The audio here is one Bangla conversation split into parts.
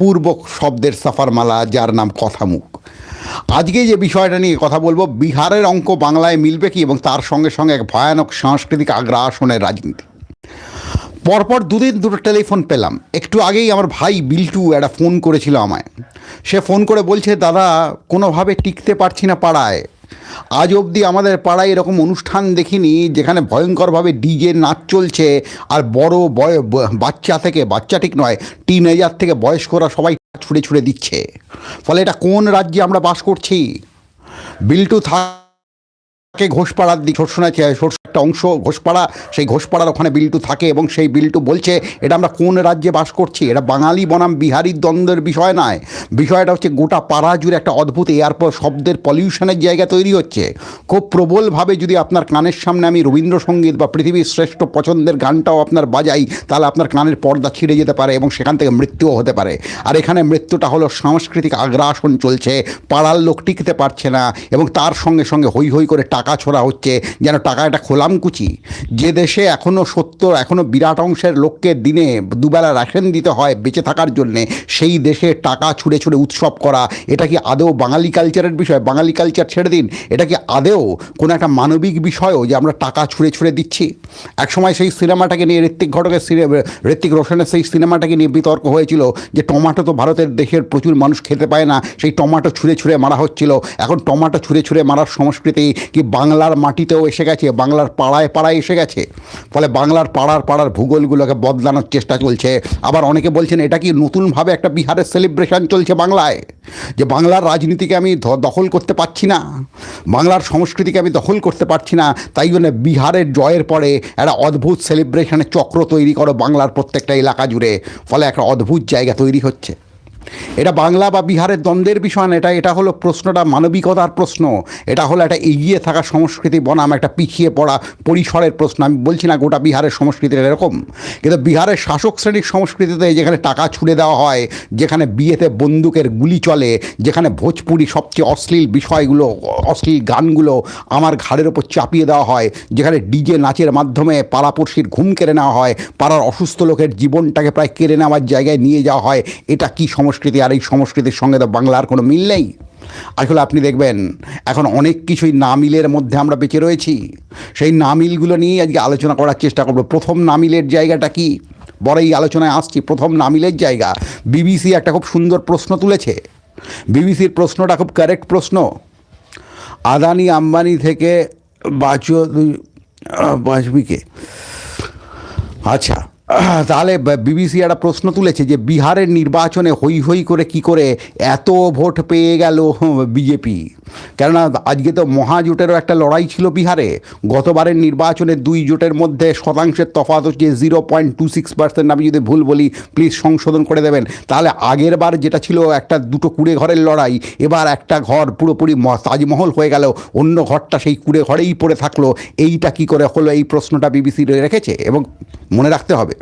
পূর্ব শব্দের সাফারমালা, যার নাম কথামুখ। আজকে যে বিষয়টা নিয়ে কথা বলব, বিহারের অঙ্ক বাংলায় মিলবে কি এবং তার সঙ্গে সঙ্গে এক ভয়ানক সাংস্কৃতিক আগ্রাসনের রাজনীতি। পরপর দুদিন দুটো টেলিফোন পেলাম। একটু আগেই আমার ভাই বিল্টু একটা ফোন করেছিল আমায়। সে ফোন করে বলছে, দাদা, কোনোভাবে টিকতে পারছি না পাড়ায়। আজ অবধি আমাদের পাড়ায় এরকম অনুষ্ঠান দেখিনি, যেখানে ভয়ঙ্করভাবে ডিজে নাচ চলছে, আর বড় বয়, বাচ্চা থেকে, বাচ্চা ঠিক নয় টিন এজার থেকে বয়স্করা সবাই ছুঁড়ে ছুঁড়ে দিচ্ছে। ফলে এটা কোন রাজ্যে আমরা বাস করছি? বিল্টু থাকে ঘোষপাড়ার দিক শোনাচ্ছে সরষে একটা অংশ ঘোষপাড়া, সেই ঘোষপাড়ার ওখানে বিল্টু থাকে এবং সেই বিল্টু বলছে, এটা আমরা কোন রাজ্যে বাস করছি? এটা বাঙালি বনাম বিহারির দ্বন্দ্বের বিষয় নয়। বিষয়টা হচ্ছে গোটা পাড়া জুড়ে একটা অদ্ভুত এয়ারপোর্ট শব্দের পলিউশনের জায়গা তৈরি হচ্ছে। খুব প্রবলভাবে যদি আপনার কানের সামনে আমি রবীন্দ্রসঙ্গীত বা পৃথিবীর শ্রেষ্ঠ পছন্দের গানটাও আপনার বাজাই, তাহলে আপনার কানের পর্দা ছিঁড়ে যেতে পারে এবং সেখান থেকে মৃত্যুও হতে পারে। আর এখানে মৃত্যুটা হলো সাংস্কৃতিক আগ্রাসন চলছে, পাড়ার লোক টিকতে পারছে না এবং তার সঙ্গে সঙ্গে হই হই করে টাকা ছোড়া হচ্ছে, যেন টাকা একটা খোলামকুচি যে দেশে এখনও সত্তর এখনও বিরাট অংশের লোককে দিনে দুবেলা রেশন দিতে হয় বেঁচে থাকার জন্যে, সেই দেশে টাকা ছুঁড়ে ছুঁড়ে উৎসব করা, এটা কি আদৌ বাঙালি কালচারের বিষয়? বাঙালি কালচার ছেড়ে দিন, এটা কি আদেও কোনো একটা মানবিক বিষয়ও যে আমরা টাকা ছুঁড়ে ছুঁড়ে দিচ্ছি? একসময় সেই সিনেমাটাকে নিয়ে ঋত্বিক ঘটকের ঋত্বিক রোশনের সেই সিনেমাটাকে নিয়ে বিতর্ক হয়েছিল যে টমাটো তো ভারতের দেশের প্রচুর মানুষ খেতে পায় না, সেই টমাটো ছুঁড়ে ছুঁড়ে মারা হচ্ছিল। এখন টমাটো ছুঁড়ে ছুঁড়ে মারার সংস্কৃতি কি বাংলার মাটিতেও এসে গেছে, বাংলার পাড়ায় পাড়ায় এসে গেছে। ফলে বাংলার পাড়ার পাড়ার ভূগোলগুলোকে বদলানোর চেষ্টা চলছে। আবার অনেকে বলছেন, এটা কি নতুনভাবে একটা বিহারের সেলিব্রেশন চলছে বাংলায়? যে বাংলার রাজনীতিকে আমি দখল করতে পারছি না। বাংলার সংস্কৃতিকে আমি দখল করতে পারছি না। তাই জন্য বিহারের জয়ের পরে একটা অদ্ভুত সেলিব্রেশনের চক্র তৈরি করো বাংলার প্রত্যেকটা এলাকা জুড়ে। ফলে একটা অদ্ভুত জায়গা তৈরি হচ্ছে। এটা বাংলা বা বিহারের দ্বন্দ্বের বিষয় না, এটা এটা হলো প্রশ্নটা মানবিকতার প্রশ্ন। এটা হলো একটা এগিয়ে থাকা সংস্কৃতি বনাম, একটা পিছিয়ে পড়া পরিসরের প্রশ্ন। আমি বলছি না গোটা বিহারের সংস্কৃতি এরকম, কিন্তু বিহারের শাসক শ্রেণির সংস্কৃতিতে যেখানে টাকা ছুড়ে দেওয়া হয়, যেখানে বিয়েতে বন্দুকের গুলি চলে, যেখানে ভোজপুরি সবচেয়ে অশ্লীল বিষয়গুলো, অশ্লীল গানগুলো আমার ঘাড়ের ওপর চাপিয়ে দেওয়া হয়, যেখানে ডিজে নাচের মাধ্যমে পাড়াপড়শির ঘুম কেড়ে নেওয়া হয়, পাড়ার অসুস্থ লোকের জীবনটাকে প্রায় কেড়ে নেওয়ার জায়গায় নিয়ে যাওয়া হয়, এটা কি সংস্কৃতি? আর এই সংস্কৃতির সঙ্গে তো বাংলার কোনো মিল নেই। আসলে আপনি দেখবেন, এখন অনেক কিছুই না মিলের মধ্যে আমরা বেঁচে রয়েছি। সেই না মিলগুলো নিয়েই আজকে আলোচনা করার চেষ্টা করব। প্রথম নামিলের জায়গাটা কি? বড় এই আলোচনায় আসছি, প্রথম নামিলের জায়গা। বিবিসি একটা খুব সুন্দর প্রশ্ন তুলেছে। বিবিসির প্রশ্নটা খুব কারেক্ট প্রশ্ন। আদানি আম্বানি থেকে বাঁচবি কে? আচ্ছা তাহলে বিবিসি একটা প্রশ্ন তুলেছে যে বিহারের নির্বাচনে হই হই করে কি করে এত ভোট পেয়ে গেল বিজেপি? কেননা আজকে তো মহাজোটেরও একটা লড়াই ছিল বিহারে। গতবারের নির্বাচনে দুই জোটের মধ্যে শতাংশের তফাত হচ্ছে zero point two six percent. আমি যদি ভুল বলি, প্লিজ সংশোধন করে দেবেন। তাহলে আগের বার যেটা ছিল একটা দুটো কুড়ে ঘরের লড়াই, এবার একটা ঘর পুরোপুরি তাজমহল হয়ে গেল, অন্য ঘরটা সেই কুড়ে ঘরেই পড়ে থাকল। এইটা কি করে হলো? এই প্রশ্নটা বিবিসি রেখেছে এবং মনে রাখতে হবে।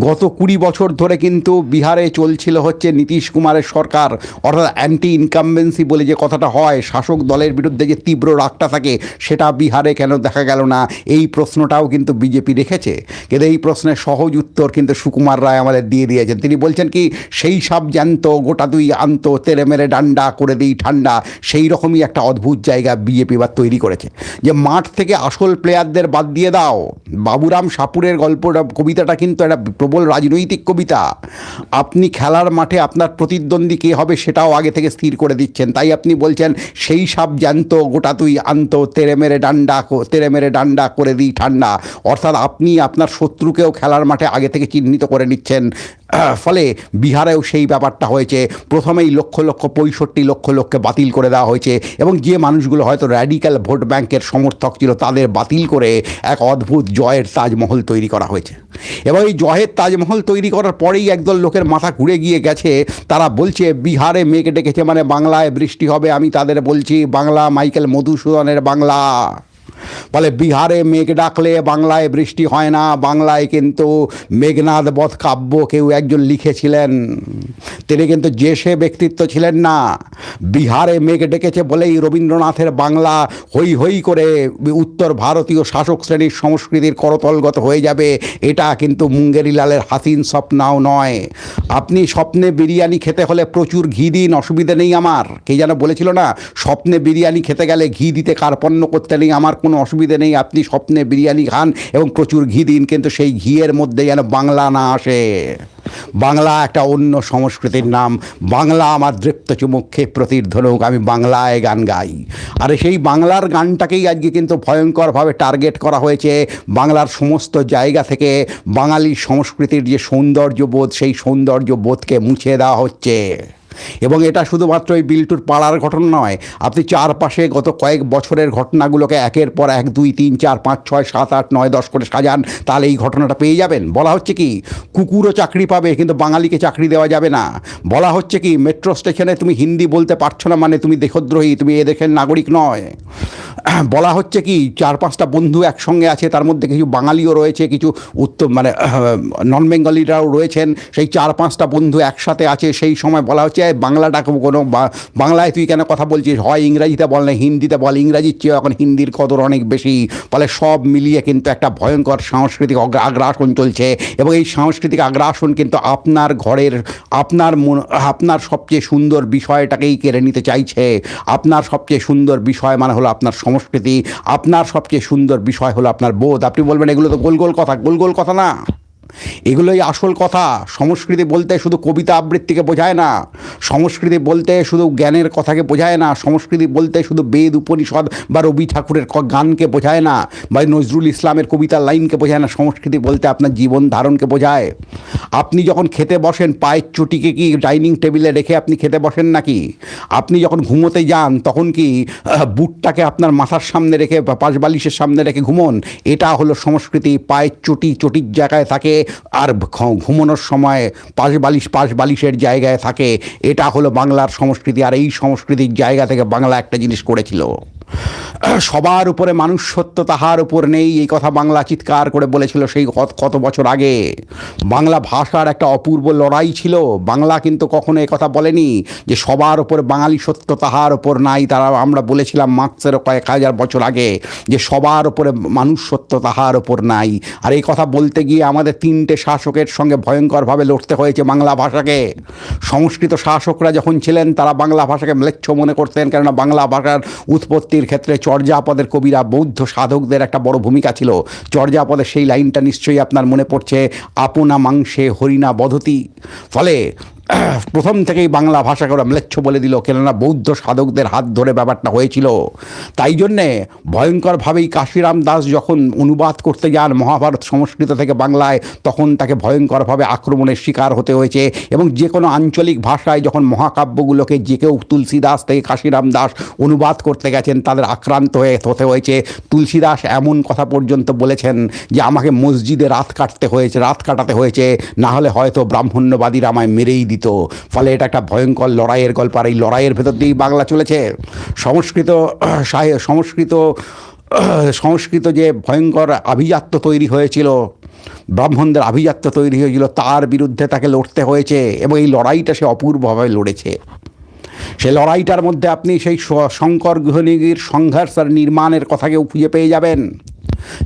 গত কুড়ি বছর ধরে কিন্তু বিহারে চলছিল হচ্ছে নীতিশ কুমারের সরকার, অর্থাৎ অ্যান্টি ইনকামবেন্সি বলে যে কথাটা হয়, শাসক দলের বিরুদ্ধে যে তীব্র রাগটা থাকে, সেটা বিহারে কেন দেখা গেল না? এই প্রশ্নটাও কিন্তু বিজেপি রেখেছে। কিন্তু এই প্রশ্নের সহজ উত্তর কিন্তু সুকুমার রায় আমাদের দিয়ে দিয়েছেন। তিনি বলছেন কি, সেই সব জ্যান্ত, গোটা দুই আন্ত, তেরে মেরে ডান্ডা, করে দিই ঠান্ডা। সেই রকমই একটা অদ্ভুত জায়গা বিজেপি বা তৈরি করেছে। যে মাঠ থেকে আসল প্লেয়ারদের বাদ দিয়ে দাও। বাবুরাম সাপুরের গল্পটা, কবিতাটা কিন্তু একটা প্রবল রাজনৈতিক কবিতা। আপনি খেলার মাঠে আপনার প্রতিদ্বন্দ্বী কে হবে সেটাও আগে থেকে স্থির করে দিচ্ছেন। তাই আপনি বলছেন, সেই সব জ্যান্ত, গোটা তুই আনত, তেরে মেরে ডান্ডা তেরে মেরে ডান্ডা করে দিই ঠান্ডা। অর্থাৎ আপনি আপনার শত্রুকেও খেলার মাঠে আগে থেকে চিহ্নিত করে নিচ্ছেন। ফলে বিহারেও সেই ব্যাপারটা হয়েছে। প্রথমেই লক্ষ লক্ষ পঁয়ষট্টি লক্ষ লোককে বাতিল করে দেওয়া হয়েছে এবং যে মানুষগুলো হয়তো র্যাডিক্যাল ভোট ব্যাংকের সমর্থক ছিল তাদের বাতিল করে এক অদ্ভুত জয়ের তাজমহল তৈরি করা হয়েছে। এবং এই জয়ের তাজমহল তৈরি করার পরেই একদল লোকের মাথা ঘুরে গিয়ে গেছে। তারা বলছে, বিহারে মেঘ ডেকেছে মানে বাংলায় বৃষ্টি হবে, আমি তাদের বলছি, বাংলা, মাইকেল মধুসূদনের বাংলা। ফলে বিহারে মেঘ ডাকলে বাংলায় বৃষ্টি হয় না, বাংলায় কিন্তু মেঘনাদ বধ কাব্য কেউ একজন লিখেছিলেন। তিনি কিন্তু যে সে ব্যক্তিত্ব ছিলেন না। বিহারে মেঘ ডেকেছে বলেই রবীন্দ্রনাথের বাংলা হই হই করে উত্তর ভারতীয় শাসক শ্রেণির সংস্কৃতির করতলগত হয়ে যাবে, এটা কিন্তু মুঙ্গেরিলালের হাসিন স্বপ্নাও নয়। আপনি স্বপ্নে বিরিয়ানি খেতে হলে প্রচুর ঘি দিন, অসুবিধা নেই আমার। কে যেন বলেছিল না, স্বপ্নে বিরিয়ানি খেতে গেলে ঘি দিতে কার্পণ্য করতে নেই আমার কোনো অসুবিধে নেই। আপনি স্বপ্নে বিরিয়ানি খান এবং প্রচুর ঘি দিন, কিন্তু সেই ঘিয়ের মধ্যে যেন বাংলা না আসে। বাংলা একটা অন্য সংস্কৃতির নাম। বাংলা আমার দৃপ্ত চুমুক্ষে প্রতিধ্বনুক। আমি বাংলায় গান গাই। আর সেই বাংলার গানটাকেই আজকে কিন্তু ভয়ঙ্করভাবে টার্গেট করা হয়েছে বাংলার সমস্ত জায়গা থেকে। বাঙালি সংস্কৃতির যে সৌন্দর্যবোধ, সেই সৌন্দর্যবোধকে মুছে দেওয়া হচ্ছে। এবং এটা শুধুমাত্র এই বিল্টুর পাড়ার ঘটনা নয়, আপনি চারপাশে গত কয়েক বছরের ঘটনাগুলোকে একের পর এক, দুই, তিন, চার, পাঁচ, ছয়, সাত, আট, নয়, দশ করে সাজান, তাহলে এই ঘটনাটা পেয়ে যাবেন। বলা হচ্ছে কি, কুকুরও চাকরি পাবে, কিন্তু বাঙালিকে চাকরি দেওয়া যাবে না। বলা হচ্ছে কি, মেট্রো স্টেশনে তুমি হিন্দি বলতে পারছ না মানে তুমি দেশদ্রোহী তুমি এ দেশের নাগরিক নয়। বলা হচ্ছে কি, চার পাঁচটা বন্ধু একসঙ্গে আছে, তার মধ্যে কিছু বাঙালিও রয়েছে, কিছু উত্তর মানে নন বেঙ্গলিরাও রয়েছেন, সেই চার পাঁচটা বন্ধু একসাথে আছে, সেই সময় বলা হচ্ছে "এই বাংলাটাকে কোনো বাংলায় তুই কেন কথা বলছিস? হয় ইংরাজিতে বল না, হিন্দিতে বল। ইংরাজির চেয়ে এখন হিন্দির কদর অনেক বেশি। ফলে সব মিলিয়ে কিন্তু একটা ভয়ঙ্কর সাংস্কৃতিক আগ্রাসন চলছে। এবং এই সাংস্কৃতিক আগ্রাসন কিন্তু আপনার ঘরের, আপনার মন আপনার সবচেয়ে সুন্দর বিষয়টাকেই কেড়ে নিতে চাইছে। আপনার সবচেয়ে সুন্দর বিষয় মানে হলো আপনার সংস্কৃতি। আপনার সবচেয়ে সুন্দর বিষয় হলো আপনার বোধ। আপনি বলবেন, এগুলো তো গোল গোল কথা। গোল গোল কথা না। এগুলোই আসল কথা। সংস্কৃতি বলতে শুধু কবিতা আবৃত্তিকে বোঝায় না। সংস্কৃতি বলতে শুধু জ্ঞানের কথাকে বোঝায় না। সংস্কৃতি বলতে শুধু বেদ, উপনিষদ বা রবি ঠাকুরের গানকে বোঝায় না বা নজরুল ইসলামের কবিতার লাইনকে বোঝায় না। সংস্কৃতি বলতে আপনার জীবন ধারণকে বোঝায়। আপনি যখন খেতে বসেন, পায়ের চটিকে কি ডাইনিং টেবিলে রেখে আপনি খেতে বসেন নাকি? আপনি যখন ঘুমোতে যান, তখন কি বুটটাকে আপনার মাথার সামনে রেখে বা পাশ বালিশের সামনে রেখে ঘুমন? এটা হলো সংস্কৃতি। পায়ের চটি চটির জায়গায় থাকে আর ঘুমানোর সময় পাশ বালিশ, পাশ বালিশের জায়গায় থাকে। এটা হলো বাংলার সংস্কৃতি, আর এই সংস্কৃতির জায়গা থেকে বাংলা একটা জিনিস করেছিল। সবার উপরে মানুষ সত্য তাহার উপর নেই, এই কথা বাংলা চিৎকার করে বলেছিল সেই কত- বছর আগে। বাংলা ভাষার একটা অপূর্ব লড়াই ছিল। বাংলা কিন্তু কখনো কথা বলেনি যে সবার উপরে বাঙালি সত্য তাহার উপর নাই। তারা, আমরা বলেছিলাম মার্ক্সেরও কয়েক হাজার বছর আগে যে সবার উপরে মানুষ সত্য তাহার উপর নাই। আর এই কথা বলতে গিয়ে আমাদের তিনটে শাসকের সঙ্গে ভয়ঙ্করভাবে লড়তে হয়েছে বাংলা ভাষাকে। সংস্কৃত শাসকরা যখন ছিলেন, তারা বাংলা ভাষাকে ম্লেচ্ছ মনে করতেন, কেননা বাংলা ভাষার উৎপত্তির ক্ষেত্রে চর্যাপদের কবিরা, বৌদ্ধ সাধকদের একটা বড় ভূমিকা ছিল। চর্যাপদের সেই লাইনটা নিশ্চয়ই আপনার মনে পড়ছে, আপনা মাংসে হরিণা বধতি। ফলে প্রথম থেকেই বাংলা ভাষাকে ওরা ম্লেচ্ছ বলে দিল, কেননা বৌদ্ধ সাধকদের হাত ধরে ব্যাপারটা হয়েছিল। তাই জন্যে ভয়ঙ্করভাবেই কাশিরাম দাস যখন অনুবাদ করতে যান মহাভারত সংস্কৃত থেকে বাংলায়, তখন তাকে ভয়ঙ্করভাবে আক্রমণের শিকার হতে হয়েছে এবং যে কোনো আঞ্চলিক ভাষায় যখন মহাকাব্যগুলোকে যে কেউ তুলসী দাস থেকে কাশিরাম দাস অনুবাদ করতে গেছেন, তাদের আক্রান্ত হয়ে হতে হয়েছে। তুলসী দাস এমন কথা পর্যন্ত বলেছেন যে, আমাকে মসজিদে রাত কাটতে হয়েছে, রাত কাটাতে হয়েছে। না হলে হয়তো ব্রাহ্মণ্যবাদীরা আমায় মেরেই দিত। ফলে এটা একটা ভয়ঙ্কর লড়াইয়ের গল্প। আর এই লড়াইয়ের ভেতর দিয়েই বাংলা চলেছে। সংস্কৃত সংস্কৃত সংস্কৃত যে ভয়ঙ্কর আভিজাত্য তৈরি হয়েছিল, ব্রাহ্মণদের আভিজাত্য তৈরি হয়েছিল, তার বিরুদ্ধে তাকে লড়তে হয়েছে এবং এই লড়াইটা সে অপূর্বভাবে লড়েছে। সে লড়াইটার মধ্যে আপনি সেই শঙ্কর গৃহনিগির সংঘর্ষ আর নির্মাণের কথাকেও খুঁজে পেয়ে যাবেন।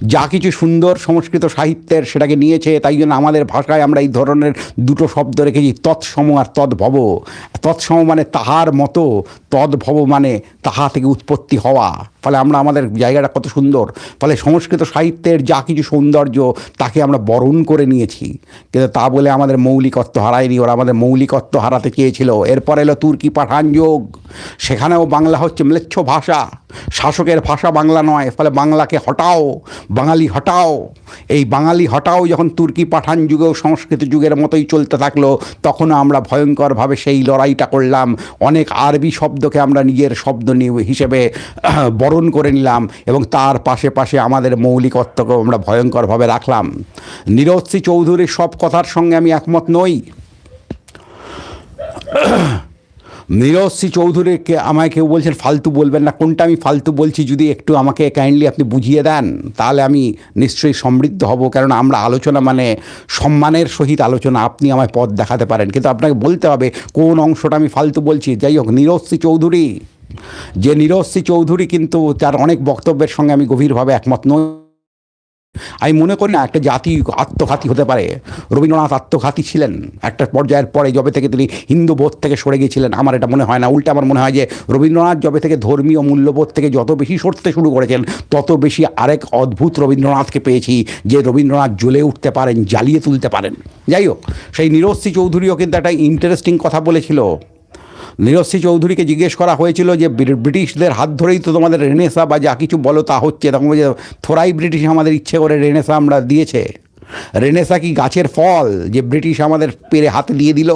যা কিছু সুন্দর সংস্কৃত সাহিত্যের সেটাকে নিয়েছে, তাই জন্য আমাদের ভাষায় আমরা এই ধরনের দুটো শব্দ রেখেছি, তৎসম আর তদ্ভব। তৎসম মানে তাহার মতো, তদ্ভব মানে তাহা থেকে উৎপত্তি হওয়া। ফলে আমরা আমাদের জায়গাটা কত সুন্দর। ফলে সংস্কৃত সাহিত্যের যা কিছু সৌন্দর্য, তাকে আমরা বরণ করে নিয়েছি। কিন্তু তা বলে আমাদের মৌলিকত্ব হারায়নি, ওরা আমাদের মৌলিকত্ব হারাতে চেয়েছিল। এরপর এলো তুর্কি পাঠান যোগ। সেখানেও বাংলা হচ্ছে ম্লেচ্ছ ভাষা। শাসকের ভাষা বাংলা নয়, ফলে বাংলাকে হটাও। বাঙালি হটাও। এই বাঙালি হটাও যখন তুর্কি পাঠান যুগেও সংস্কৃত যুগের মতোই চলতে থাকল, তখনও আমরা ভয়ঙ্করভাবে সেই লড়াইটা করলাম। অনেক আরবি শব্দকে আমরা নিজের শব্দ হিসেবে বরণ করে নিলাম এবং তার পাশে পাশে আমাদের মৌলিকত্বকেও আমরা ভয়ঙ্করভাবে রাখলাম। নিরশ্রী চৌধুরীর সব কথার সঙ্গে আমি একমত নই। নীরশ্রী চৌধুরীকে আমায় কেউ বলছেন, ফালতু বলবেন না। কোনটা আমি ফালতু বলছি যদি একটু আমাকে কাইন্ডলি আপনি বুঝিয়ে দেন, তাহলে আমি নিশ্চয়ই সমৃদ্ধ হব। কারণ আমরা আলোচনা মানে সম্মানের সহিত আলোচনা, আপনি আমায় পথ দেখাতে পারেন। কিন্তু আপনাকে বলতে হবে কোন অংশটা আমি ফালতু বলছি। যাই হোক, নীরশ্রী চৌধুরী। যে নীরশ্রী চৌধুরী কিন্তু তার অনেক বক্তব্যের সঙ্গে আমি গভীরভাবে একমত নই। আমি মনে করি না একটা জাতি আত্মঘাতী হতে পারে। রবীন্দ্রনাথ আত্মঘাতী ছিলেন। একটা পর্যায়ের পরে যবে থেকে তিনি হিন্দু বোধ থেকে সরে গিয়েছিলেন। আমার এটা মনে হয় না। উল্টে আমার মনে হয় যে রবীন্দ্রনাথ যবে থেকে ধর্মীয় মূল্যবোধ থেকে যত বেশি সরতে শুরু করেছেন, তত বেশি আরেক অদ্ভুত রবীন্দ্রনাথকে পেয়েছি যে রবীন্দ্রনাথ জ্বলে উঠতে পারেন, জ্বালিয়ে তুলতে পারেন। যাই হোক, সেই নিরশ্রী চৌধুরীও কিন্তু একটা ইন্টারেস্টিং কথা বলেছিল। নীরশ্রী চৌধুরীকে জিজ্ঞেস করা হয়েছিল যে ব্রিটিশদের হাত ধরেই তো তোমাদের রেনেসা বা যা কিছু বলো তা হচ্ছে। তখন বলছে, থোড়াই ব্রিটিশ আমাদের ইচ্ছে করে রেনেসা আমরা দিয়েছে। রেনেসা কি গাছের ফল যে ব্রিটিশ আমাদের পেরে হাত দিয়ে দিল?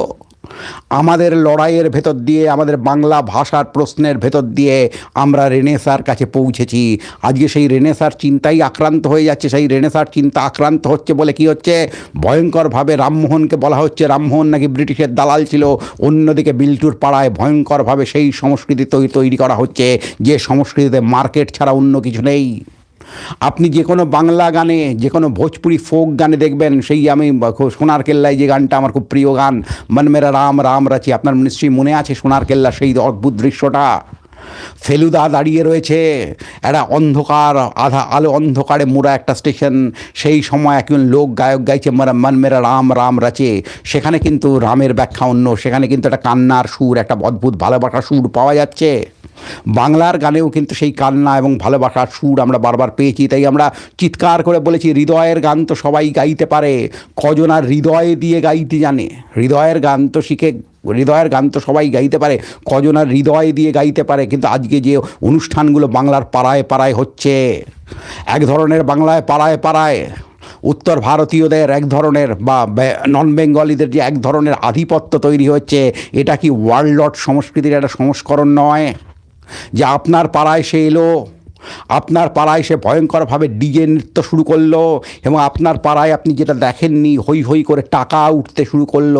আমাদের লড়াইয়ের ভেতর দিয়ে, আমাদের বাংলা ভাষার প্রশ্নের ভেতর দিয়ে আমরা রেনেসার কাছে পৌঁছেছি। আজকে সেই রেনেসার চিন্তাই আক্রান্ত হয়ে যাচ্ছে, সেই রেনেসার চিন্তা আক্রান্ত হচ্ছে বলে কি হচ্ছে? ভয়ঙ্করভাবে রামমোহনকে বলা হচ্ছে, রামমোহন নাকি ব্রিটিশের দালাল ছিল। অন্যদিকে বিল্টুর পাড়ায় ভয়ঙ্করভাবে সেই সংস্কৃতি তৈরি করা হচ্ছে। যে সংস্কৃতিতে মার্কেট ছাড়া অন্য কিছু নেই। আপনি যে কোনো বাংলা গানে, যে কোনো ভোজপুরি ফোক গানে দেখবেন, সেই আমি সোনার কেল্লায় যে গানটা আমার খুব প্রিয় গান, মন মেরা রাম রাম রাচি, আপনার নিশ্চয়ই মনে আছে সোনার কেল্লা সেই অদ্ভুত দৃশ্যটা? ফেলুদা দাঁড়িয়ে রয়েছে একটা অন্ধকার, আধা আলো অন্ধকারে মোড়া একটা স্টেশন, সেই সময় একজন লোক গায়ক গাইছে মন- মেরা রাম রাম রাচে, সেখানে কিন্তু রামের ব্যাখ্যা অন্য, সেখানে কিন্তু একটা কান্নার সুর, একটা অদ্ভুত ভালোবাসার সুর পাওয়া যাচ্ছে। বাংলার গানেও কিন্তু সেই কান্না এবং ভালোবাসার সুর আমরা বারবার পেয়েছি, তাই আমরা চিৎকার করে বলেছি, হৃদয়ের গান তো সবাই গাইতে পারে, কজন আর হৃদয় দিয়ে গাইতে জানে? হৃদয়ের গান তো শিখে, হৃদয়ের গান তো সবাই গাইতে পারে, কজন আর হৃদয় দিয়ে গাইতে পারে? কিন্তু আজকে যে অনুষ্ঠানগুলো বাংলার পাড়ায় পাড়ায় হচ্ছে, এক ধরনের বাংলায় পাড়ায় পাড়ায়, উত্তর ভারতীয়দের এক ধরনের বা নন বেঙ্গলিদের যে এক ধরনের আধিপত্য তৈরি হচ্ছে, এটা কি ওয়ার্ল্ড সংস্কৃতির একটা সংস্করণ নয়? যে আপনার পাড়ায় সে এলো। আপনার পাড়ায় সে ভয়ঙ্করভাবে ডিজে নৃত্য শুরু করল এবং আপনার পাড়ায় আপনি যেটা দেখেননি হই হই করে টাকা উঠতে শুরু করল।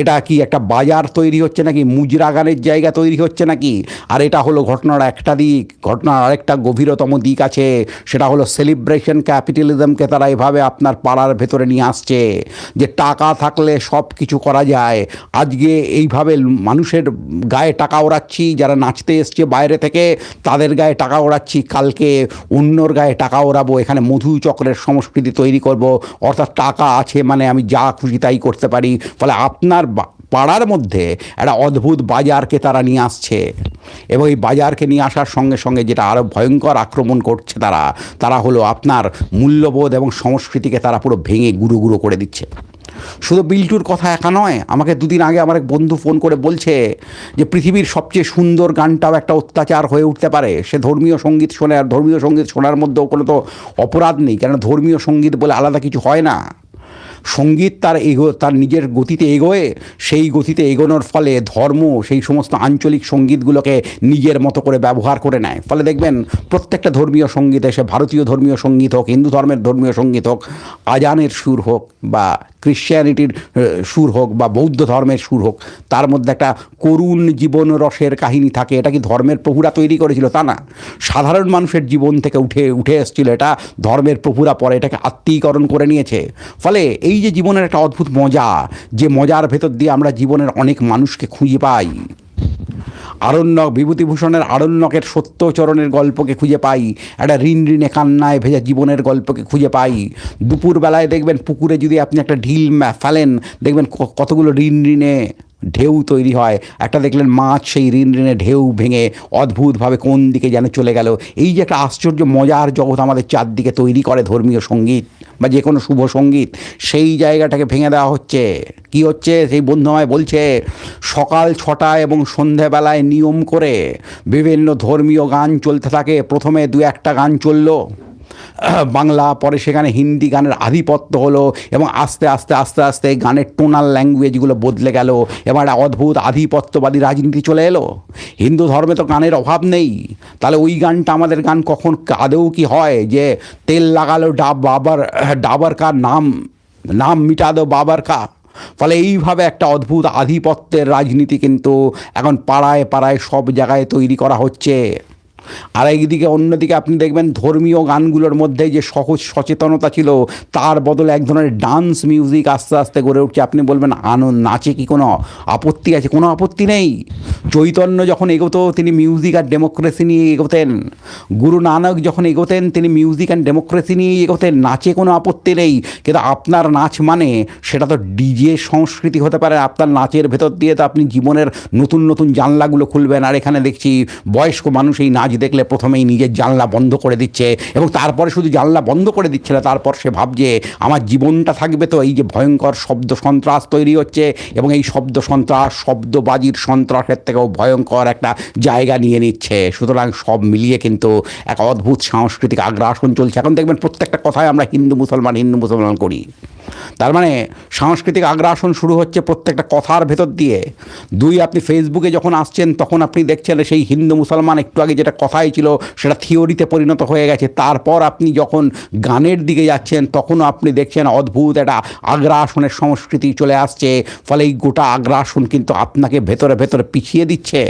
এটা কি একটা বাজার তৈরি হচ্ছে নাকি? মুজরা গানের জায়গা তৈরি হচ্ছে নাকি? আর এটা হলো ঘটনার একটা দিক, ঘটনার আরেকটা গভীরতম দিক আছে। সেটা হলো সেলিব্রেশন ক্যাপিটালিজমকে তারা এভাবে আপনার পাড়ার ভেতরে নিয়ে আসছে, যে টাকা থাকলে সব কিছু করা যায়। আজকে এইভাবে মানুষের গায়ে টাকা ওড়াচ্ছি, যারা নাচতে এসছে বাইরে থেকে, তাদের গায়ে টাকা ওড়াচ্ছি। কালকে অন্যর গায়ে টাকা ওড়াবো, এখানে মধু চক্রের সংস্কৃতি তৈরি করব, অর্থাৎ টাকা আছে মানে আমি যা খুশি তাই করতে পারি। ফলে আপনার পাড়ার মধ্যে একটা অদ্ভুত বাজারকে তারা নিয়ে আসছে। এবং এই বাজারকে নিয়ে আসার সঙ্গে সঙ্গে যেটা আরও ভয়ঙ্কর আক্রমণ করছে তারা তারা হলো আপনার মূল্যবোধ এবং সংস্কৃতিকে তারা পুরো ভেঙে গুঁড়ো গুঁড়ো করে দিচ্ছে। শুধু বিল্টুর কথা একা নয়, আমাকে দুদিন আগে আমার এক বন্ধু ফোন করে বলছে যে পৃথিবীর সবচেয়ে সুন্দর গানটাও একটা অত্যাচার হয়ে উঠতে পারে। সে ধর্মীয় সংগীত শোনে আর ধর্মীয় সংগীত শোনার মধ্যেও কোনো তো অপরাধ নেই কেন ধর্মীয় সংগীত বলে আলাদা কিছু হয় না। সংগীত তার এগো, তার নিজের গতিতে এগোয়, সেই গতিতে এগোনোর ফলে ধর্ম সেই সমস্ত আঞ্চলিক সঙ্গীতগুলোকে নিজের মতো করে ব্যবহার করে নেয়। ফলে দেখবেন প্রত্যেকটা ধর্মীয় সংগীত এসে ভারতীয় ধর্মীয় সংগীত হোক, হিন্দু ধর্মের ধর্মীয় সংগীত হোক, আজানের সুর হোক বা ক্রিশ্চিয়ানিটির সুর হোক বা বৌদ্ধ ধর্মের সুর হোক, তার মধ্যে একটা করুণ জীবন রসের কাহিনী থাকে। এটা কি ধর্মের প্রভুরা তৈরি করেছিল? তা না। সাধারণ মানুষের জীবন থেকে উঠে উঠে এসেছিল এটা। ধর্মের প্রভুরা পরে এটাকে আত্মীকরণ করে নিয়েছে। ফলে এই যে জীবনের একটা অদ্ভুত মজা, যে মজার ভেতর দিয়ে আমরা জীবনের অনেক মানুষকে খুঁজে পাই। আরণ্যক বিভূতিভূষণের আরণ্যকের সত্যচরণের গল্পকে খুঁজে পাই। একটা ঋণ ঋণে কান্নায় ভেজা জীবনের গল্পকে খুঁজে পাই। দুপুরবেলায় দেখবেন পুকুরে যদি আপনি একটা ঢিল ফেলেন, দেখবেন কতগুলো ঋণ ঋণে ঢেউ তৈরি হয়। একটা দেখলেন মাছ সেই ঋণ ঋণে ঢেউ ভেঙে অদ্ভুতভাবে কোন দিকে যেন চলে গেল। এই যে একটা আশ্চর্য মজার জগৎ আমাদের চারদিকে তৈরি করে ধর্মীয় সংগীত বা যে কোনো শুভ সংগীত, সেই জায়গাটাকে ভেঙে দেওয়া হচ্ছে। কি হচ্ছে? সেই বন্ধু আমায় বলছে, সকাল ছটা এবং সন্ধেবেলায় নিয়ম করে বিভিন্ন ধর্মীয় গান চলতে থাকে। প্রথমে দু একটা গান চলল। বাংলা, পরে সেখানে হিন্দি গানের আধিপত্য হলো এবং আস্তে আস্তে আস্তে আস্তে গানের টোনাল ল্যাঙ্গুয়েজগুলো বদলে গেল। এবং একটা অদ্ভুত আধিপত্যবাদী রাজনীতি চলে এলো। হিন্দু ধর্মে তো গানের অভাব নেই। তাহলে ওই গানটা আমাদের গান কখন আদৌ কি হয়? যে তেল লাগালো ডাব বাবার, ডাবার কা নাম নাম মিটা দো বাবার কা। ফলে এইভাবে একটা অদ্ভুত আধিপত্যের রাজনীতি কিন্তু এখন পাড়ায় পাড়ায় সব জায়গায় তৈরি করা হচ্ছে। আর একদিকে অন্যদিকে আপনি দেখবেন ধর্মীয় গানগুলোর মধ্যে যে সহজ সচেতনতা ছিল, তার বদলে এক ধরনের ডান্স মিউজিক আস্তে আস্তে গড়ে উঠছে। আপনি বলবেন, আনন্দ, নাচে কি কোনো আপত্তি আছে? কোনো আপত্তি নেই। চৈতন্য যখন এগোতো, তিনি মিউজিক আর ডেমোক্রেসি নিয়ে এগোতেন। গুরু নানক যখন এগোতেন, তিনি মিউজিক অ্যান্ড ডেমোক্রেসি নিয়ে এগোতেন। নাচে কোনো আপত্তি নেই। কিন্তু আপনার নাচ মানে সেটা তো ডিজে সংস্কৃতি হতে পারে। আপনার নাচের ভেতর দিয়ে তো আপনি জীবনের নতুন নতুন জানলাগুলো খুলবেন। আর এখানে দেখছি বয়স্ক মানুষ এই নাচ দেখলে প্রথমেই নিজের জানলা বন্ধ করে দিচ্ছে এবং তারপরে শুধু জানলা বন্ধ করে দিচ্ছে না, তারপর সে ভাবছে, আমার জীবনটা থাকবে তো এই যে ভয়ঙ্কর শব্দ সন্ত্রাস তৈরি হচ্ছে এবং এই শব্দ সন্ত্রাস, শব্দবাজির সন্ত্রাসের থেকেও ভয়ঙ্কর একটা জায়গা নিয়ে নিচ্ছে। সুতরাং সব মিলিয়ে কিন্তু এক অদ্ভুত সাংস্কৃতিক আগ্রাসন চলছে। এখন দেখবেন প্রত্যেকটা কথায় আমরা হিন্দু, মুসলমান হিন্দু, মুসলমান করি। তার মানে সাংস্কৃতিক আগ্রাসন শুরু হচ্ছে প্রত্যেকটা কথার ভেতর দিয়ে। দুই আপনি ফেসবুকে যখন আসছেন, তখন আপনি দেখছেন সেই হিন্দু, মুসলমান একটু আগে যেটা কথাই ছিল, সেটা থিওরিতে পরিণত হয়ে গেছে। তারপর আপনি যখন গানের দিকে যাচ্ছেন, তখনও আপনি দেখছেন অদ্ভুত একটা আগ্রাসনের সংস্কৃতি চলে আসছে। ফলে এই গোটা আগ্রাসন কিন্তু আপনাকে ভেতরে ভেতরে পিছিয়ে দিচ্ছে।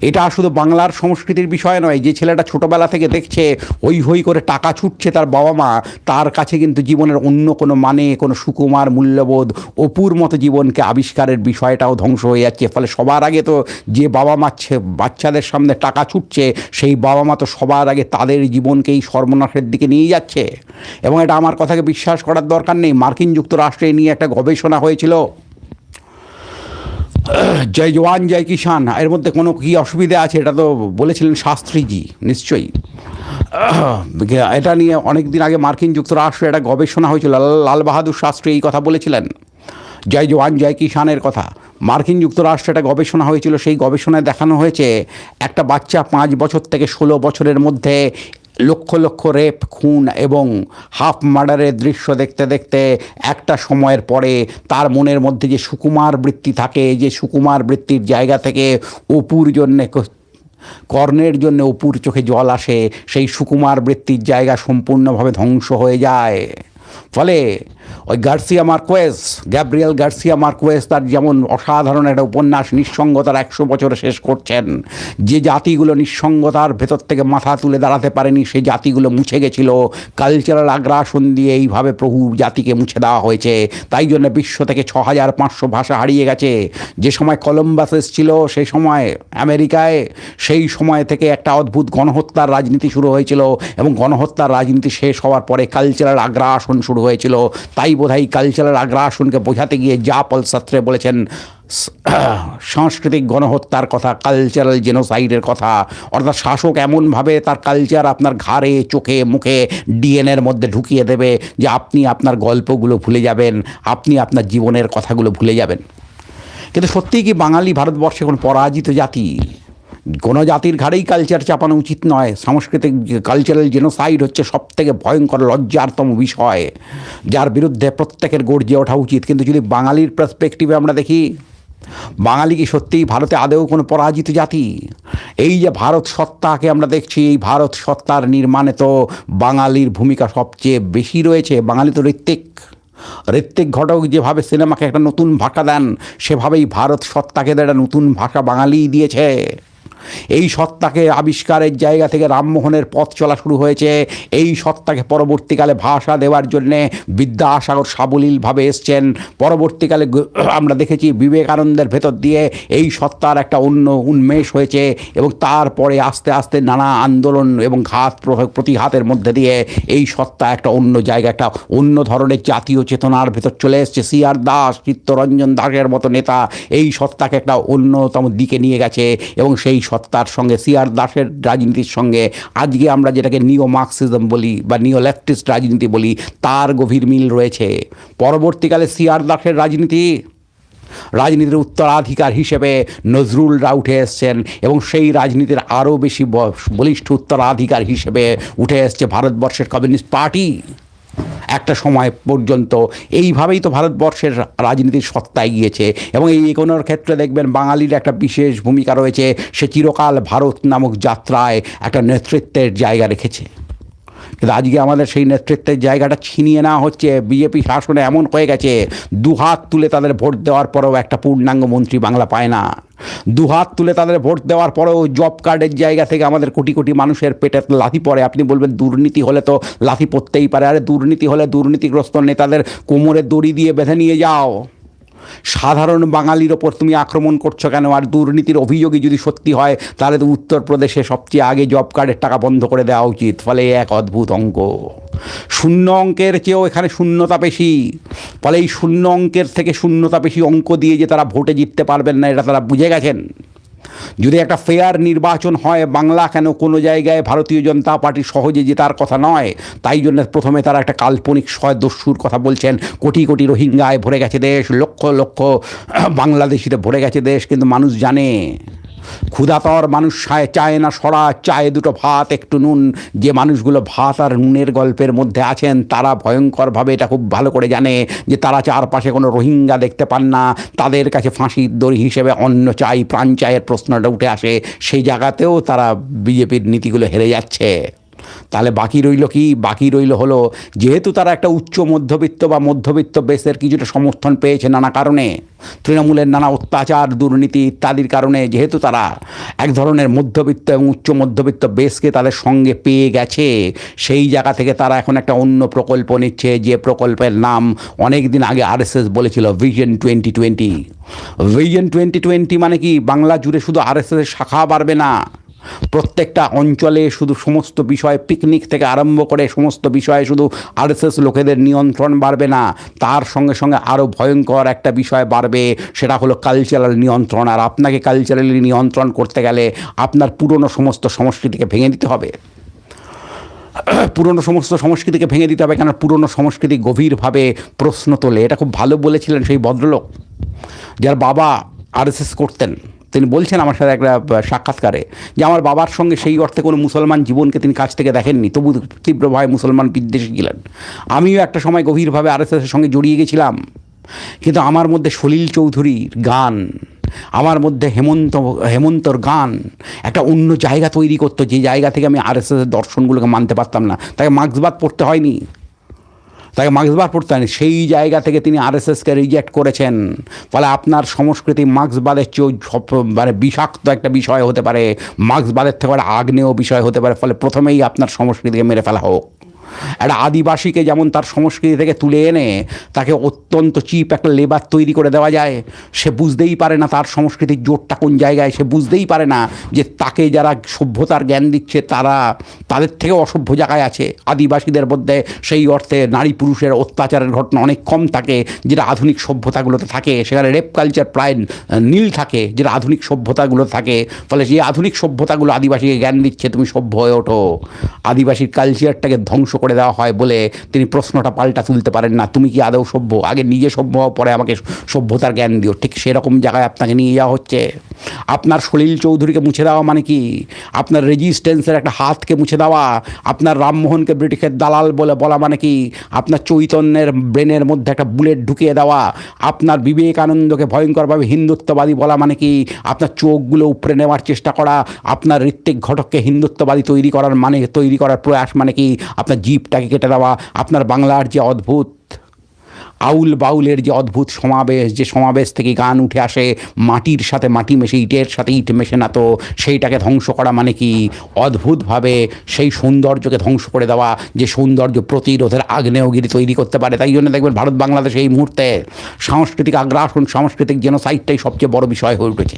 এটা শুধু বাংলার সংস্কৃতির বিষয় নয়, যে ছেলেটা ছোটোবেলা থেকে দেখছে, হই হই করে টাকা ছুটছে তার বাবা মা, তার কাছে কিন্তু জীবনের অন্য কোনো মানে কোনো সুকুমার মূল্যবোধ, অপুর মতো জীবনকে আবিষ্কারের বিষয়টাও ধ্বংস হয়ে যাচ্ছে। ফলে সবার আগে তো যে বাবা মা বাচ্চাদের সামনে টাকা ছুটছে, সেই বাবা মা তো সবার আগে তাদের জীবনকেই সর্বনাশের দিকে নিয়ে যাচ্ছে। এবং এটা আমার কথাকে বিশ্বাস করার দরকার নেই। মার্কিন যুক্তরাষ্ট্রে নিয়ে একটা গবেষণা হয়েছিল। জয় জওয়ান, জয় কিষান এর মধ্যে কোনো কী অসুবিধা আছে এটা তো বলেছিলেন শাস্ত্রীজি, নিশ্চয়ই। এটা নিয়ে অনেক দিন আগে মার্কিন যুক্তরাষ্ট্রে একটা গবেষণা হয়েছিল, লাল- বাহাদুর শাস্ত্রী এই কথা বলেছিলেন। জয় জওয়ান, জয় কিষানের কথা। মার্কিন যুক্তরাষ্ট্রে একটা গবেষণা হয়েছিল, সেই গবেষণায় দেখানো হয়েছে, একটা বাচ্চা পাঁচ বছর থেকে ষোলো বছরের মধ্যে লক্ষ লক্ষ রেপ, খুন এবং হাফ মার্ডারের দৃশ্য দেখতে দেখতে একটা সময়ের পরে তার মনের মধ্যে যে সুকুমার বৃত্তি থাকে যে সুকুমার বৃত্তির জায়গা থেকে অপুর জন্যে কর্ণের জন্য অপুর চোখে জল আসে, সেই সুকুমার বৃত্তির জায়গা সম্পূর্ণভাবে ধ্বংস হয়ে যায়। ফলে ওই Garcia Marquez Gabriel Garcia Marquez তার যেমন অসাধারণ একটা উপন্যাস নিঃসঙ্গতার একশো বছরে শেষ করছেন, যে জাতিগুলো নিঃসঙ্গতার ভেতর থেকে মাথা তুলে দাঁড়াতে পারেনি, সেই জাতিগুলো মুছে গেছিল। কালচারাল আগ্রাসন দিয়ে এইভাবে প্রভু জাতিকে মুছে দেওয়া হয়েছে। তাই জন্য বিশ্ব থেকে ছ হাজার পাঁচশো ভাষা হারিয়ে গেছে। যে সময় কলম্বাস এসেছিল, সেই সময় আমেরিকায়, সেই সময় থেকে একটা অদ্ভুত গণহত্যার রাজনীতি শুরু হয়েছিল এবং গণহত্যার রাজনীতি শেষ হওয়ার পরে কালচারাল আগ্রাসন শুরু হয়েছিল। তাই বোধহয় কালচারাল আগ্রাসনকে বোঝাতে গিয়ে যা পল সাত্রে বলেছেন সাংস্কৃতিক গণহত্যার কথা কালচারাল জেনোসাইডের কথা, অর্থাৎ শাসক এমনভাবে তার কালচার আপনার ঘাড়ে, চোখে, মুখে ডিএনএর মধ্যে ঢুকিয়ে দেবে যে আপনি আপনার গল্পগুলো ভুলে যাবেন, আপনি আপনার জীবনের কথাগুলো ভুলে যাবেন। কিন্তু সত্যিই কি বাঙালি ভারতবর্ষে কোনো পরাজিত জাতি? কোনো জাতির ঘাড়েই কালচার চাপানো উচিত নয়। সাংস্কৃতিক কালচারাল জেনোসাইড হচ্ছে সব থেকে ভয়ঙ্কর, লজ্জারতম বিষয়, যার বিরুদ্ধে প্রত্যেকের গর্জে ওঠা উচিত। কিন্তু যদি বাঙালির পার্সপেক্টিভে আমরা দেখি, বাঙালি কি সত্যিই ভারতে আদেও কোনো পরাজিত জাতি? এই যে ভারত সত্তাকে আমরা দেখছি, এই ভারত সত্তার নির্মাণে তো বাঙালির ভূমিকা সবচেয়ে বেশি রয়েছে। বাঙালি তো ঋত্বিক। ঋত্বিক ঘটক যেভাবে সিনেমাকে একটা নতুন ভাষা দেন, সেভাবেই ভারত সত্তাকে একটা নতুন ভাষা বাঙালিই দিয়েছে। এই সত্তাকে আবিষ্কারের জায়গা থেকে রামমোহনের পথ চলা শুরু হয়েছে। এই সত্তাকে পরবর্তীকালে ভাষা দেওয়ার জন্যে বিদ্যাসাগর সাবলীলভাবে এসছেন। পরবর্তীকালে আমরা দেখেছি বিবেকানন্দের ভেতর দিয়ে এই সত্তার একটা অন্য উন্মেষ হয়েছে এবং তারপরে আস্তে আস্তে নানা আন্দোলন এবং ঘাত প্র- প্রতিঘাতের মধ্যে দিয়ে এই সত্তা একটা অন্য জায়গা, একটা অন্য ধরনের জাতীয় চেতনার ভেতর চলে এসছে। সি আর দাস, চিত্তরঞ্জন দাসের মতো নেতা এই সত্তাকে একটা অন্যতম দিকে নিয়ে গেছে এবং সেই সত্তার সঙ্গে, সি আর দাসের রাজনীতির সঙ্গে। আজকে আমরা যেটাকে নিও মার্কসিজম বলি বা নিও লেফটিস্ট রাজনীতি বলি, তার গভীর মিল রয়েছে। পরবর্তীকালে সি আর দাসের রাজনীতি। রাজনীতির উত্তরাধিকার হিসেবে নজরুলরা উঠে এসছেন এবং সেই রাজনীতির আরও বেশি বলিষ্ঠ উত্তরাধিকার হিসেবে উঠে এসছে ভারতবর্ষের কমিউনিস্ট পার্টি। একটা সময় পর্যন্ত। এইভাবেই তো ভারতবর্ষের রাজনীতির সত্তায় গিয়েছে এবং এই এগোনোর ক্ষেত্রে দেখবেন বাঙালির একটা বিশেষ ভূমিকা রয়েছে। সে চিরকাল ভারত নামক যাত্রায় একটা নেতৃত্বের জায়গা রেখেছে। কিন্তু আজকে আমাদের সেই নেতৃত্বের জায়গাটা ছিনিয়ে নেওয়া হচ্ছে। বিজেপি শাসনে এমন হয়ে গেছে দুহাত তুলে তাদের ভোট দেওয়ার পরেও একটা পূর্ণাঙ্গ মন্ত্রী বাংলা পায় না। দুহাত তুলে তাদের ভোট দেওয়ার পরেও জব কার্ডের জায়গা থেকে আমাদের কোটি কোটি মানুষের পেটে লাথি পড়ে। আপনি বলবেন দুর্নীতি হলে তো লাথি পড়তেই পারে। আরে দুর্নীতি হলে দুর্নীতিগ্রস্ত নেতাদের কোমরে দড়ি দিয়ে বেঁধে নিয়ে যাও। সাধারণ বাঙালির ওপর তুমি আক্রমণ করছ কেন? আর দুর্নীতির অভিযোগই যদি সত্যি হয়, তাহলে তো উত্তরপ্রদেশে সবচেয়ে আগে জব কার্ডের টাকা বন্ধ করে দেওয়া উচিত। ফলে এক অদ্ভুত অঙ্ক। শূন্য অঙ্কের চেয়েও এখানে শূন্যতা বেশি। ফলে এই শূন্য অঙ্কের থেকে শূন্যতা বেশি অঙ্ক দিয়ে যে তারা ভোটে জিততে পারবেন না, এটা তারা বুঝে গেছেন? যদি একটা ফেয়ার নির্বাচন হয় বাংলা, কেন কোনো জায়গায় ভারতীয় জনতা পার্টি সহজে জেতার কথা নয়? তাই জন্য প্রথমে তারা একটা কাল্পনিক সয় দস্যুর কথা বলছেন। কোটি কোটি রোহিঙ্গায় ভরে গেছে দেশ, লক্ষ লক্ষ বাংলাদেশিতে ভরে গেছে দেশ, কিন্তু মানুষ জানে। ক্ষুধাতর মানুষ চায় না, সরা চায় দুটো ভাত, একটু নুন। যে মানুষগুলো ভাত আর নুনের গল্পের মধ্যে আছেন, তারা ভয়ঙ্করভাবে এটা খুব ভালো করে জানে যে তারা চারপাশে কোনো রোহিঙ্গা দেখতে পান না। তাদের কাছে ফাঁসির দড়ি হিসেবে অন্য চাই, প্রাণ চায়ের প্রশ্নটা উঠে আসে। সেই জায়গাতেও তারা বিজেপির নীতিগুলো হেরে যাচ্ছে। তাহলে বাকি রইল কি? বাকি রইল হলো যেহেতু তারা একটা উচ্চ মধ্যবিত্ত বা মধ্যবিত্ত বেসের কিছুটা সমর্থন পেয়েছে নানা কারণে, তৃণমূলের নানা অত্যাচার, দুর্নীতি ইত্যাদির কারণে, যেহেতু তারা এক ধরনের মধ্যবিত্ত এবং উচ্চ মধ্যবিত্ত বেসকে তাদের সঙ্গে পেয়ে গেছে, সেই জায়গা থেকে তারা এখন একটা অন্য প্রকল্প নিচ্ছে, যে প্রকল্পের নাম অনেক দিন আগে আরএসএস বলেছিল vision twenty twenty vision twenty twenty মানে কি? বাংলা জুড়ে শুধু আরএসএসের শাখা বাড়বে না। প্রত্যেকটা অঞ্চলে শুধু সমস্ত বিষয় পিকনিক থেকে আরম্ভ করে সমস্ত বিষয়ে শুধু আরএসএস লোকেদের নিয়ন্ত্রণ বাড়বে না। তার সঙ্গে সঙ্গে আরও ভয়ঙ্কর একটা বিষয় বাড়বে, সেটা হলো কালচারাল নিয়ন্ত্রণ। আর আপনাকে কালচারালি নিয়ন্ত্রণ করতে গেলে আপনার পুরনো সমস্ত সংস্কৃতিকে ভেঙে দিতে হবে। পুরনো সমস্ত সংস্কৃতিকে ভেঙে দিতে হবে কেন পুরনো সংস্কৃতি গভীরভাবে প্রশ্ন তোলে। এটা খুব ভালো বলেছিলেন সেই ভদ্রলোক, যার বাবা আরএসএস করতেন। তিনি বলছেন আমার সাথে একটা সাক্ষাৎকারে যে আমার বাবার সঙ্গে সেই অর্থে কোনো মুসলমান জীবনকে তিনি কাছ থেকে দেখেননি। তবু তীব্রভাবে মুসলমান বিদ্বেষী ছিলেন। আমিও একটা সময় গভীরভাবে আরএসএসের সঙ্গে জড়িয়ে গেছিলাম। কিন্তু আমার মধ্যে সলিল চৌধুরীর গান, আমার মধ্যে হেমন্ত, হেমন্তর গান, একটা অন্য জায়গা তৈরি করতো। যে জায়গা থেকে আমি আরএসএসের দর্শনগুলোকে মানতে পারতাম না। তাকে মার্ক্সবাদ পড়তে হয়নি। তাকে মার্ক্সবাদ পড়তে হয়নি। সেই জায়গা থেকে তিনি আরএসএসকে রিজেক্ট করেছেন। ফলে আপনার সংস্কৃতি মার্ক্সবাদের চেয়েও মানে বিষাক্ত একটা বিষয় হতে পারে। মার্ক্সবাদের থেকে আগ্নেয় বিষয় হতে পারে। ফলে প্রথমেই আপনার সংস্কৃতিকে মেরে ফেলা হোক। একটা আদিবাসীকে যেমন তার সংস্কৃতি থেকে তুলে এনে তাকে অত্যন্ত চিপ একটা লেবার তৈরি করে দেওয়া যায়, সে বুঝতেই পারে না তার সংস্কৃতির জোরটা কোন জায়গায়, সে বুঝতেই পারে না যে তাকে যারা সভ্যতার জ্ঞান দিচ্ছে তারা তাদের থেকে অসভ্য জায়গায় আছে। আদিবাসীদের মধ্যে সেই অর্থে নারী পুরুষের অত্যাচারের ঘটনা অনেক কম থাকে, যেটা আধুনিক সভ্যতাগুলোতে থাকে। সেখানে রেপ কালচার প্রায় নীল থাকে, যেটা আধুনিক সভ্যতাগুলো থাকে। ফলে যে আধুনিক সভ্যতাগুলো আদিবাসীকে জ্ঞান দিচ্ছে, তুমি সভ্য হয়ে ওঠো। আদিবাসীর কালচারটাকে ধ্বংস করে দেওয়া হয় বলে তিনি প্রশ্নটা পাল্টা তুলতে পারেন না। তুমি কি আদৌ সভ্য? আগে নিজে সভ্য পরে আমাকে সভ্যতার জ্ঞান দিও। ঠিক সেরকম জায়গায় আপনাকে নিয়ে যাওয়া হচ্ছে। আপনার সলিল চৌধুরীকে মুছে দেওয়া মানে কি? আপনার রেজিস্ট্যান্সের একটা হাতকে মুছে দেওয়া, আপনার রামমোহনকে ব্রিটিশের দালাল বলে বলা মানে কি? আপনার চৈতন্যের ব্রেনের মধ্যে একটা বুলেট ঢুকিয়ে দেওয়া, আপনার বিবেকানন্দকে ভয়ঙ্করভাবে হিন্দুত্ববাদী বলা মানে কি? আপনার চোখগুলো উপরে নেওয়ার চেষ্টা করা, আপনার ঋত্বিক ঘটককে হিন্দুত্ববাদী তৈরি করার মানে তৈরি করার প্রয়াস মানে কি? আপনার জিপটাকে কেটে দেওয়া, আপনার বাংলার যে অদ্ভুত আউল বাউলের যে অদ্ভুত সমাবেশ, যে সমাবেশ থেকে গান উঠে আসে, মাটির সাথে মাটি মেশে, ইটের সাথে ইট মেশে না তো, সেইটাকে ধ্বংস করা মানে কি? অদ্ভুতভাবে সেই সৌন্দর্যকে ধ্বংস করে দেওয়া, যে সৌন্দর্য প্রতিরোধের আগ্নেয়গিরি তৈরি করতে পারে। তাই জন্য দেখবেন ভারত বাংলাদেশ এই মুহূর্তে সাংস্কৃতিক আগ্রাসন, সাংস্কৃতিক যেন জেনোসাইডটাই সবচেয়ে বড় বিষয় হয়ে উঠেছে।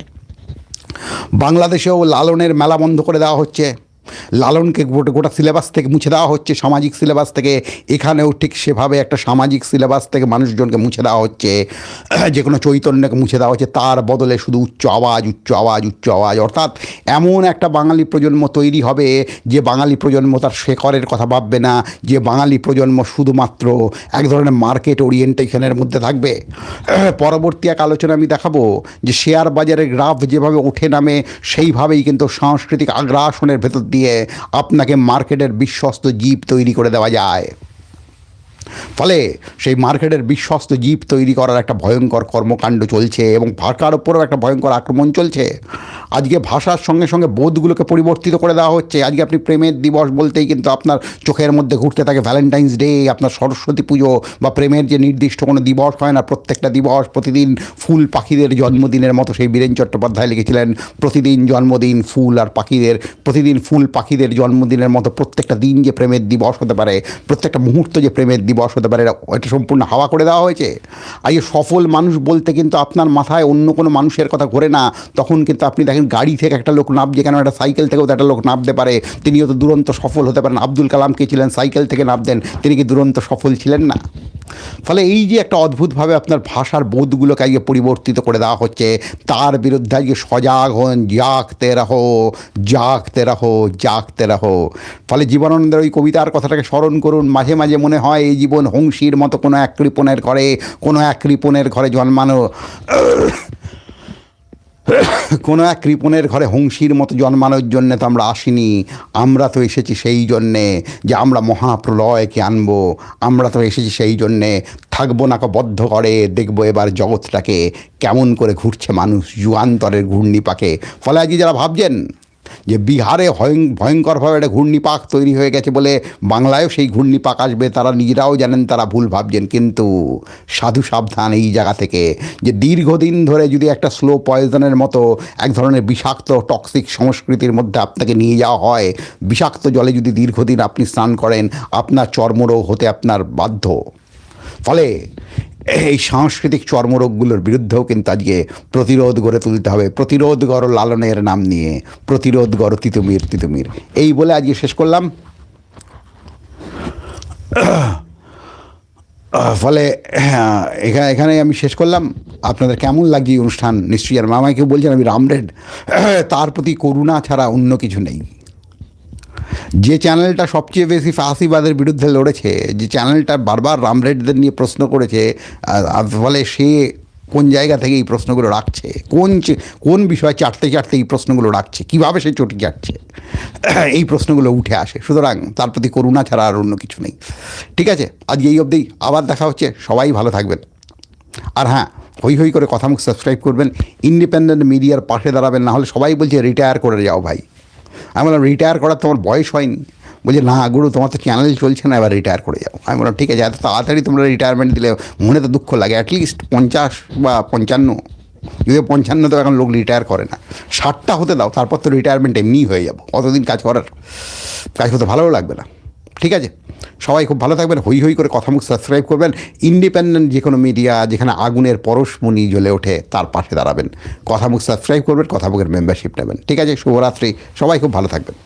বাংলাদেশেও লালনের মেলা বন্ধ করে দেওয়া হচ্ছে। লালনকে গোটা গোটা সিলেবাস থেকে মুছে দেওয়া হচ্ছে, সামাজিক সিলেবাস থেকে। এখানেও ঠিক সেভাবে একটা সামাজিক সিলেবাস থেকে মানুষজনকে মুছে দেওয়া হচ্ছে। যে কোনো চৈতন্যকে মুছে দেওয়া হচ্ছে, তার বদলে শুধু উচ্চ আওয়াজ উচ্চ আওয়াজ উচ্চ আওয়াজ। অর্থাৎ এমন একটা বাঙালি প্রজন্ম তৈরি হবে যে বাঙালি প্রজন্ম তার শেখরের কথা ভাববে না, যে বাঙালি প্রজন্ম শুধুমাত্র এক ধরনের মার্কেট ওরিয়েন্টেশনের মধ্যে থাকবে। পরবর্তী এক আলোচনা আমি দেখাবো, যে শেয়ার বাজারের গ্রাফ যেভাবে ওঠে নামে, সেইভাবেই কিন্তু সাংস্কৃতিক আগ্রাসনের ভেতর দিয়ে আপনাকে মার্কেটের বিশ্বস্ত জীব তৈরি করে দেওয়া যায়। ফলে সেই মার্কেটের বিশ্বস্ত জীব তৈরি করার একটা ভয়ঙ্কর কর্মকাণ্ড চলছে এবং ভারকার ওপরেও একটা ভয়ঙ্কর আক্রমণ চলছে। আজকে ভাষার সঙ্গে সঙ্গে বোধগুলোকে পরিবর্তিত করে দেওয়া হচ্ছে। আজকে আপনি প্রেমের দিবস বলতেই কিন্তু আপনার চোখের মধ্যে ঘুরতে থাকে ভ্যালেন্টাইন্স ডে আপনার সরস্বতী পুজো বা প্রেমের যে নির্দিষ্ট কোনো দিবস হয় না, প্রত্যেকটা দিবস, প্রতিদিন ফুল পাখিদের জন্মদিনের মতো সেই বীরেন চট্টোপাধ্যায় লিখেছিলেন, প্রতিদিন জন্মদিন ফুল আর পাখিদের, প্রতিদিন ফুল পাখিদের জন্মদিনের মতো প্রত্যেকটা দিন যে প্রেমের দিবস হতে পারে, প্রত্যেকটা মুহূর্ত যে প্রেমের দিবস হতে পারে এটা- এটা সম্পূর্ণ হাওয়া করে দেওয়া হয়েছে। আর এই সফল মানুষ বলতে কিন্তু আপনার মাথায় অন্য কোনো মানুষের কথা ঘোরে না। তখন কিন্তু আপনি দেখেন গাড়ি থেকে একটা লোক নামছে, কেন একটা সাইকেল থেকেও তো একটা লোক নামতে পারে। তিনিও তো দুরন্ত সফল হতে পারেন। আব্দুল কালাম কে ছিলেন? সাইকেল থেকে নামতেন। তিনি কি দুরন্ত সফল ছিলেন না? ফলে এই যে একটা অদ্ভুতভাবে আপনার ভাষার বোধগুলোকে আজকে পরিবর্তিত করে দেওয়া হচ্ছে, তার বিরুদ্ধে আজকে সজাগ হন জাগতে রাহো জাগতে রাহো জাগতে রাহো। ফলে জীবনানন্দের ওই কবিতার কথাটাকে স্মরণ করুন। মাঝে মাঝে মনে হয় এই জীবন হংসীর মতো কোনো এক কৃপণের ঘরে, কোনো এক কৃপণের ঘরে জন্মানো। কোনো এক কৃপণের ঘরে হংসীর মতো জন্মানোর জন্যে তো আমরা আসিনি। আমরা তো এসেছি সেই জন্যে যে আমরা মহাপ্রলয়কে আনব। আমরা তো এসেছি সেই জন্যে থাকব না বদ্ধ করে, দেখব এবার জগৎটাকে কেমন করে ঘুরছে মানুষ, যুগান্তরের ঘূর্ণিপাকে। ফলে আজকে যারা ভাবছেন যে বিহারে ভয়ং- ভয়ঙ্করভাবে একটা ঘূর্ণিপাক তৈরি হয়ে গেছে বলে বাংলায়ও সেই ঘূর্ণিপাক আসবে, তারা নিজেরাও জানেন, তারা ভুল ভাবছেন। কিন্তু সাধু সাবধান এই জায়গা থেকে যে দীর্ঘদিন ধরে যদি একটা স্লো পয়জনের মতো এক ধরনের বিষাক্ত, টক্সিক সংস্কৃতির মধ্যে আপনাকে নিয়ে যাওয়া হয়, বিষাক্ত জলে যদি দীর্ঘদিন আপনি স্নান করেন, আপনার চর্মরোগ হতে আপনার বাধ্য। ফলে এই সাংস্কৃতিক চর্মরোগগুলোর বিরুদ্ধেও কিন্তু আজকে প্রতিরোধ গড়ে তুলতে হবে। প্রতিরোধ গড় লালনের নাম নিয়ে, প্রতিরোধ গড় তিতুমির তিতুমির। এই বলে আজকে শেষ করলাম। ফলে, এখানে এখানে আমি শেষ করলাম। আপনাদের কেমন লাগছে অনুষ্ঠান? নিশ্চয়ই আর মামাকে বলছেন আমি রামরেড। তার প্রতি করুণা ছাড়া অন্য কিছু নেই। যে চ্যানেলটা সবচেয়ে বেশি ফাঁসিবাদের বিরুদ্ধে লড়েছে, যে চ্যানেলটা বারবার রামরেডদের নিয়ে প্রশ্ন করেছে ফলে সে কোন জায়গা থেকে এই প্রশ্নগুলো রাখছে? কোন কোন বিষয়ে চাটতে চাটতে এই প্রশ্নগুলো রাখছে? কীভাবে সে চটি চাটছে এই প্রশ্নগুলো উঠে আসে। সুতরাং তার প্রতি করুণা ছাড়া আর অন্য কিছু নেই। ঠিক আছে? আজকে এই অবধি। আবার দেখা হচ্ছে। সবাই ভালো থাকবেন। আর হ্যাঁ হই হই করে কথা কথামুখ সাবস্ক্রাইব করবেন। ইন্ডিপেন্ডেন্ট মিডিয়ার পাশে দাঁড়াবেন। না হলে সবাই বলছে, রিটায়ার করে যাও ভাই। আমি বললাম রিটায়ার করার তোমার বয়স হয়নি। বলছে, না গুরু, তোমার তো চ্যানেল চলছে না, এবার রিটায়ার করে যাও আমি বললাম, ঠিক আছে, এত তাড়াতাড়ি তোমরা রিটায়ারমেন্ট দিলে মনে তো দুঃখ লাগে অ্যাটলিস্ট পঞ্চাশ বা পঞ্চান্ন। যদি পঞ্চান্ন তো এখন লোক রিটায়ার করে না। ষাটটা হতে দাও, তারপর তো রিটায়ারমেন্ট এমনিই হয়ে যাব। অতদিন কাজ করার, কাজ করতে ভালোও লাগবে না। ঠিক আছে? সবাই খুব ভালো থাকবেন, হই হই করে কথামুখ সাবস্ক্রাইব করবেন, ইন্ডিপেন্ডেন্ট যে কোনো মিডিয়া যেখানে আগুনের পরশমণি জ্বলে ওঠে, তার পাশে দাঁড়াবেন। কথামুখ সাবস্ক্রাইব করবেন, কথা মুখের মেম্বারশিপ নেবেন। ঠিক আছে? শুভরাত্রি। সবাই খুব ভালো থাকবেন।